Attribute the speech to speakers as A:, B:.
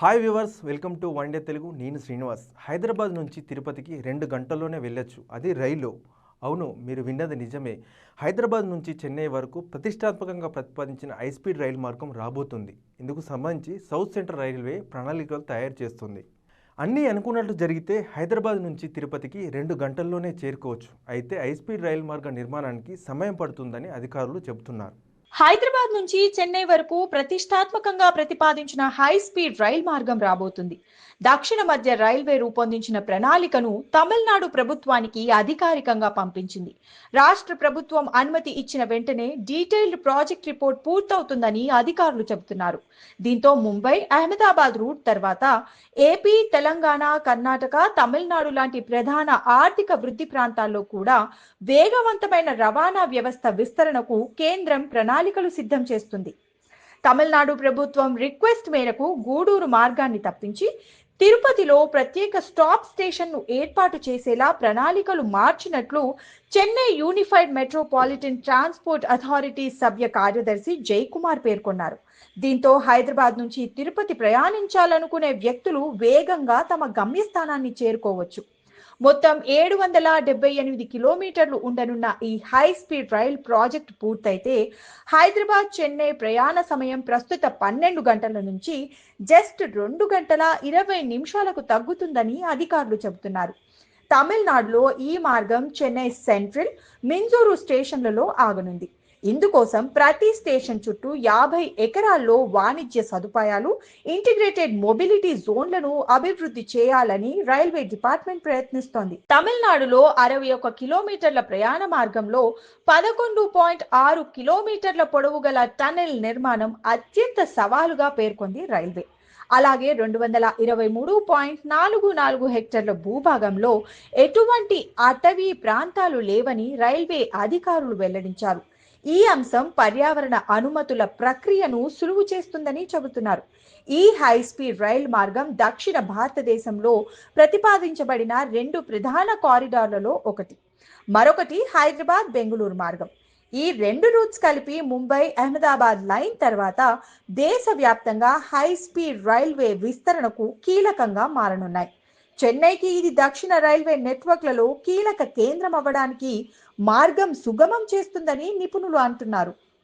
A: Hi viewers welcome to one day Telugu నేను శ్రీనివాస్. హైదరాబాద్ నుంచి తిరుపతికి రెండు గంటల్లోనే వెళ్ళొచ్చు. అది రైలు. అవును మీరు విన్నది నిజమే. హైదరాబాద్ నుంచి చెన్నై వరకు ప్రతిష్టాత్మకంగా ప్రతిపాదించిన హైస్పీడ్ రైలు మార్గం రాబోతుంది. ఇందుకు సంబంధించి సౌత్ సెంట్రల్ రైల్వే ప్రణాళికలు తయారు చేస్తుంది. అన్నీ అనుకున్నట్లు జరిగితే హైదరాబాద్ నుంచి తిరుపతికి రెండు గంటల్లోనే చేరుకోవచ్చు. అయితే హైస్పీడ్ రైలు మార్గ నిర్మాణానికి సమయం పడుతుందని అధికారులు చెబుతున్నారు.
B: హైదరాబాద్ నుంచి చెన్నై వరకు ప్రతిష్టాత్మకంగా ప్రతిపాదించిన హై స్పీడ్ రైల్ మార్గం రాబోతుంది. దక్షిణ మధ్య రైల్వే రూపొందించిన ప్రణాళికను తమిళనాడు ప్రభుత్వానికి అధికారికంగా పంపించింది. రాష్ట్ర ప్రభుత్వం అనుమతి ఇచ్చిన వెంటనే డీటెయిల్డ్ ప్రాజెక్ట్ రిపోర్ట్ పూర్తవుతుందని అధికారులు చెబుతున్నారు. దీంతో ముంబై అహ్మదాబాద్ రూట్ తర్వాత ఏపీ తెలంగాణ కర్ణాటక తమిళనాడు లాంటి ప్రధాన ఆర్థిక వృద్ధి ప్రాంతాల్లో కూడా వేగవంతమైన రవాణా వ్యవస్థ విస్తరణకు కేంద్రం ప్రణాళిక ప్రణాళికలు సిద్ధం చేస్తుంది. తమిళనాడు ప్రభుత్వం రిక్వెస్ట్ మేరకు గూడూరు మార్గాన్ని తప్పించి తిరుపతిలో ప్రత్యేక స్టాప్ స్టేషన్ను ఏర్పాటు చేసేలా ప్రణాళికలు మార్చినట్లు Chennai unified metropolitan transport authority సభ్య కార్యదర్శి జయకుమార్ పేర్కొన్నారు. దీంతో హైదరాబాద్ నుంచి తిరుపతి ప్రయాణించాలనుకునే వ్యక్తులు వేగంగా తమ గమ్యస్థానాన్ని చేరుకోవచ్చు. మొత్తం ఏడు వందల డెబ్బై ఎనిమిది కిలోమీటర్లు ఉండనున్న ఈ హై స్పీడ్ రైల్ ప్రాజెక్ట్ పూర్తయితే హైదరాబాద్ చెన్నై ప్రయాణ సమయం ప్రస్తుత పన్నెండు గంటల నుంచి జస్ట్ రెండు గంటల ఇరవై నిమిషాలకు తగ్గుతుందని అధికారులు చెబుతున్నారు. తమిళనాడులో ఈ మార్గం చెన్నై సెంట్రల్ మింజూరు స్టేషన్లలో ఆగనుంది. ఇందుకోసం ప్రతి స్టేషన్ చుట్టూ యాభై ఎకరాల్లో వాణిజ్య సదుపాయాలు ఇంటిగ్రేటెడ్ మొబిలిటీ జోన్లను అభివృద్ధి చేయాలని రైల్వే డిపార్ట్మెంట్ ప్రయత్నిస్తోంది. తమిళనాడులో అరవై ఒక కిలోమీటర్ల ప్రయాణ మార్గంలో పదకొండు పాయింట్ ఆరు కిలోమీటర్ల పొడవు గల టనెల్ నిర్మాణం అత్యంత సవాలుగా పేర్కొంది రైల్వే. అలాగే రెండు వందల ఇరవై మూడు పాయింట్ నాలుగు నాలుగు హెక్టర్ల భూభాగంలో ఎటువంటి అటవీ ప్రాంతాలు లేవని రైల్వే అధికారులు వెల్లడించారు. ఈ అంశం పర్యావరణ అనుమతుల ప్రక్రియను సులువు చేస్తుందని చెబుతున్నారు. ఈ హై స్పీడ్ రైల్ మార్గం దక్షిణ భారతదేశంలో ప్రతిపాదించబడిన రెండు ప్రధాన కారిడార్లలో ఒకటి. మరొకటి హైదరాబాద్ బెంగళూరు మార్గం. ఈ రెండు రూట్స్ కలిపి ముంబై అహ్మదాబాద్ లైన్ తర్వాత దేశవ్యాప్తంగా హై స్పీడ్ రైల్వే విస్తరణకు కీలకంగా మారనున్నాయి. చెన్నైకి ఇది దక్షిణ రైల్వే నెట్వర్క్లలో కీలక కేంద్రం అవ్వడానికి మార్గం సుగమం చేస్తుందని నిపుణులు అంటున్నారు.